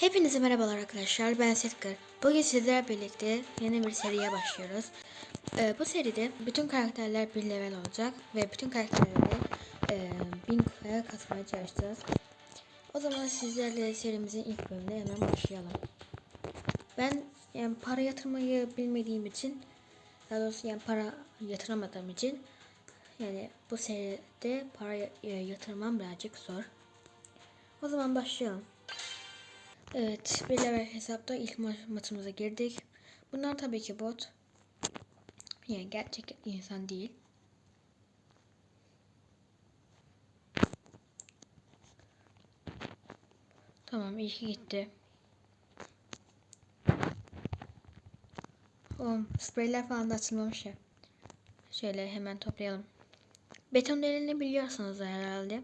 Hepinize merhabalar arkadaşlar. Ben Setkar. Bugün sizlerle birlikte yeni bir seriye başlıyoruz. Ee, bu seride bütün karakterler bir level olacak ve bütün karakterleri e, bin kupaya katmaya çalışacağız. O zaman sizlerle serimizin ilk bölümüne hemen başlayalım. Ben yani para yatırmayı bilmediğim için, daha doğrusu yani para yatıramadığım için yani bu seride para ya- yatırmam birazcık zor. O zaman başlayalım. Evet, bir level hesapta ilk ma- maçımıza girdik. Bunlar tabii ki bot. Yani gerçek insan değil. Tamam, iyi ki gitti. Oğlum, spreyler falan da açılmamış ya. Şöyle hemen toplayalım. Beton deleni biliyorsunuz herhalde.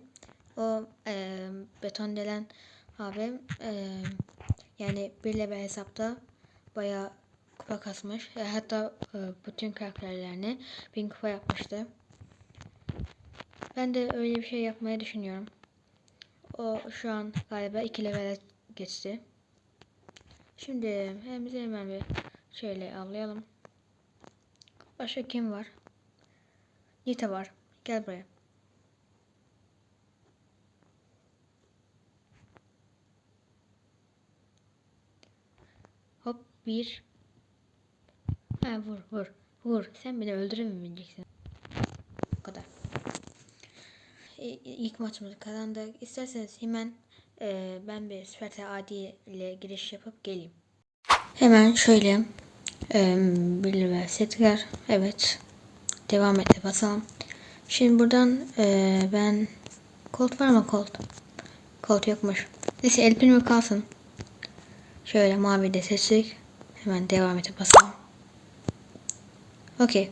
O eee beton delen abi eee, yani bir level hesapta bayağı kupa kasmış. E, hatta e, bütün karakterlerini bin kupa yapmıştı. Ben de öyle bir şey yapmayı düşünüyorum. O şu an galiba iki levele geçti. Şimdi hem bize hemen bir şöyle avlayalım. Başka kim var? Nita var. Gel buraya. Bir. Ha vur vur. Vur. Sen beni öldüremeyeceksin. Bu kadar. İ- İlk maçımızı kazandık. İsterseniz hemen e, ben bir Süper Adi ile giriş yapıp geleyim. Hemen şöyle e, bir setler. Evet. Devam et basalım. Şimdi buradan e, ben Colt var mı Colt? Colt yokmuş. Neyse El Primo kalsın. Şöyle mavi de seçtik. Hemen devam edip basalım. Okey.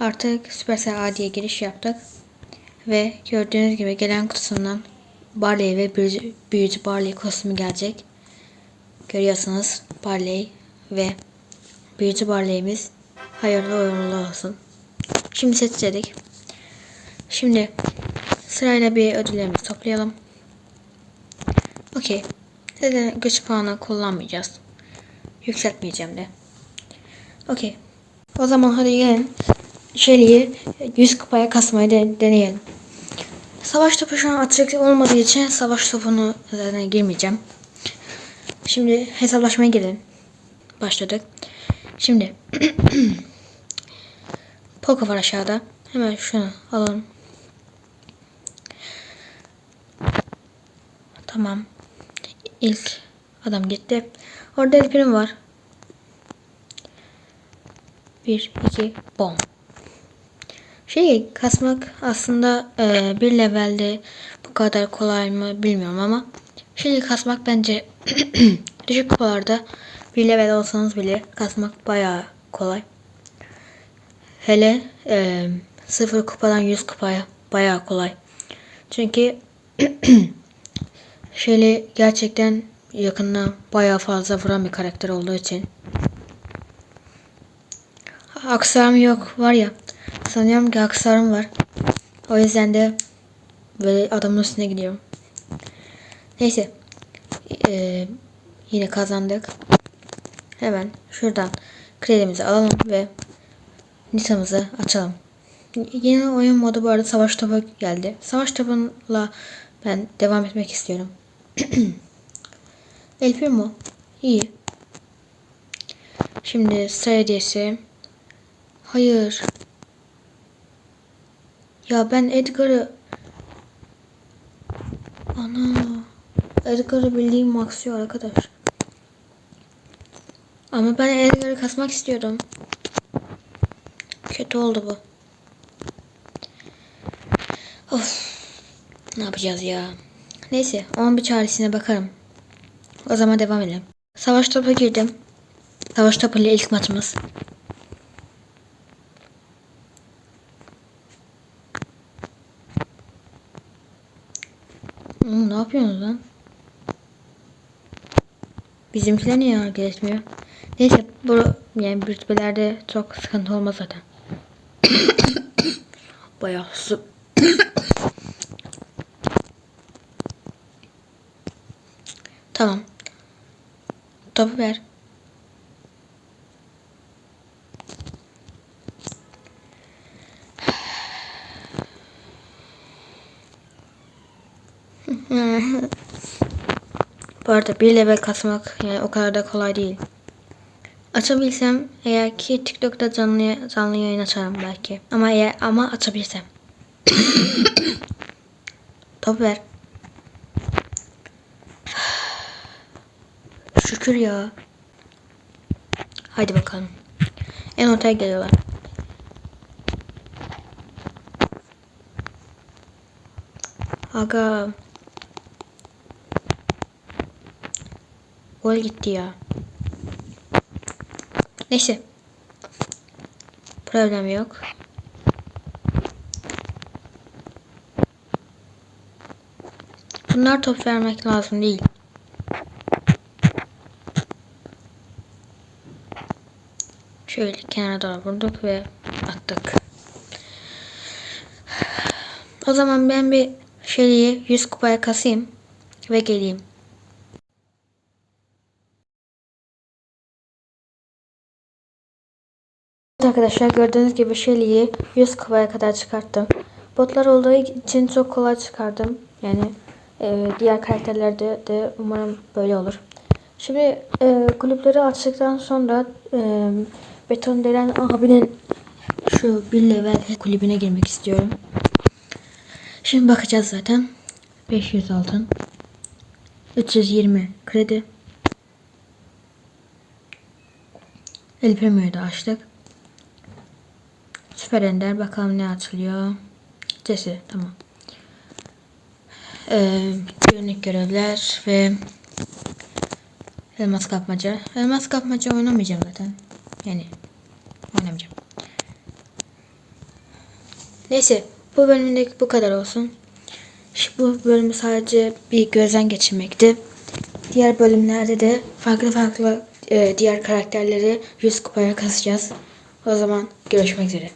Artık Supercell A'ya giriş yaptık. Ve gördüğünüz gibi gelen kutusundan Barley ve büyücü, büyücü Barley kostümü gelecek. Görüyorsunuz Barley ve büyücü Barley'imiz hayırlı uğurlu olsun. Şimdi seçtik. Şimdi sırayla bir ödüllerimizi toplayalım. Okey. Zaten güç puanı kullanmayacağız. Yükseltmeyeceğim de. Okey. O zaman hadi gelin. Shelly'yi 100 kupaya kasmayı de- deneyelim. Savaş topu şu an atraktif olmadığı için savaş topunu zaten girmeyeceğim. Şimdi hesaplaşmaya girelim. Başladık. Şimdi Poco var aşağıda. Hemen şunu alalım. Tamam. İlk adam gitti. Orada El Primo var. Bir, iki, bom. Şey kasmak aslında e, bir levelde bu kadar kolay mı bilmiyorum ama şey kasmak bence düşük kupalarda bir level olsanız bile kasmak bayağı kolay. Hele e, sıfır kupadan 100 kupaya bayağı kolay. Çünkü Şöyle gerçekten yakından bayağı fazla vuran bir karakter olduğu için. Aksarım yok var ya. Sanıyorum ki aksarım var. O yüzden de böyle adamın üstüne gidiyorum. Neyse. Ee, yine kazandık. Hemen şuradan kredimizi alalım ve Nita'mızı açalım. Yeni oyun modu bu arada savaş topu geldi. Savaş topuyla ben devam etmek istiyorum. El Primo. İyi. Şimdi sıra. Hayır. Ya ben Edgar'ı... Ana. Edgar'ı bildiğim maksıyor arkadaş. Ama ben Edgar'ı kasmak istiyordum. Kötü oldu bu. Of. Ne yapacağız ya? Neyse onun bir çaresine bakarım. O zaman devam edelim. Savaş topu girdim. Savaş topu ile ilk maçımız. Hmm, ne yapıyorsunuz lan? Bizimkiler niye hareket etmiyor? Neyse bu yani rütbelerde çok sıkıntı olmaz zaten. Bayağı su. tamam. Topu ver. Bu arada bir level kasmak yani o kadar da kolay değil. Açabilsem eğer ki TikTok'ta canlı canlı yayın açarım belki. Ama eğer ama açabilsem. Top ver. Şükür ya. Haydi bakalım. En ortaya geliyorlar. Aga. Gol gitti ya. Neyse. Problem yok. Bunlar top vermek lazım değil. Şöyle kenara doğru vurduk ve attık. O zaman ben bir Shelly'yi 100 kupaya kasayım ve geleyim. Evet arkadaşlar gördüğünüz gibi Shelly'yi 100 kupaya kadar çıkarttım. Botlar olduğu için çok kolay çıkardım. Yani e, diğer karakterlerde de umarım böyle olur. Şimdi e, kulüpleri açtıktan sonra e, Beton denen abinin şu bir level kulübüne girmek istiyorum. Şimdi bakacağız zaten. 500 altın. 320 kredi. El Premier'i de açtık. Süper Ender bakalım ne açılıyor. Cesi tamam. Ee, günlük görevler ve elmas kapmaca. Elmas kapmaca oynamayacağım zaten. Yani oynamayacağım. Neyse bu bölümdeki bu kadar olsun. Bu bölümü sadece bir gözden geçirmekti. Diğer bölümlerde de farklı farklı e, diğer karakterleri 100 kupaya kasacağız. O zaman görüşmek üzere.